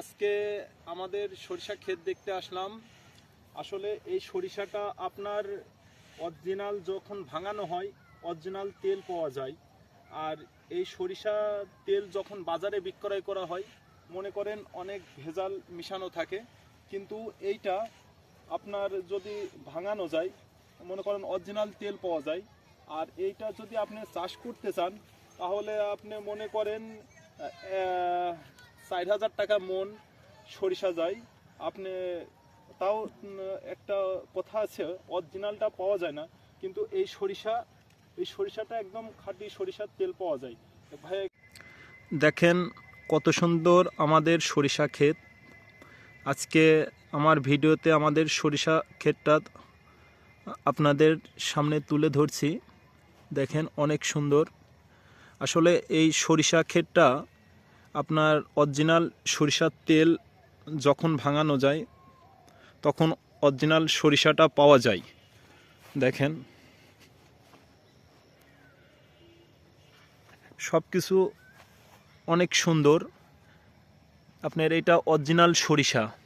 আজকে আমাদের সরিষা ক্ষেত দেখতে আসলাম। আসলে এই সরিষাটা আপনার অরিজিনাল যখন ভাঙানো হয় অরিজিনাল তেল পাওয়া যায়। আর এই সরিষা তেল যখন বাজারে বিক্রয় করা হয়, মনে করেন অনেক ভেজাল মিশানো থাকে। কিন্তু এইটা আপনার যদি ভাঙানো যায়, মনে করেন অরিজিনাল তেল পাওয়া যায়, আর এইটা যদি আপনি চাষ করতে চান, তাহলে আপনি মনে করেন ষাট হাজার টাকা মন সরিষা যায়। আপনি তাও একটা কথা আছে অরিজিনালটা পাওয়া যায় না, কিন্তু এই সরিষা, এই সরিষাটা একদম খাঁটি সরিষার তেল পাওয়া যায়। ভাই, দেখেন কত সুন্দর আমাদের সরিষা ক্ষেত। আজকে আমার ভিডিওতে আমাদের সরিষা ক্ষেতটা আপনাদের সামনে তুলে ধরছি। দেখেন অনেক সুন্দর। আসলে এই সরিষা ক্ষেতটা আপনার অরিজিনাল সরিষার তেল যখন ভাঙানো যায়, তখন অরিজিনাল সরিষাটা পাওয়া যায়। দেখেন। সব কিছু অনেক সুন্দর। আপনার এটা অরিজিনাল সরিষা।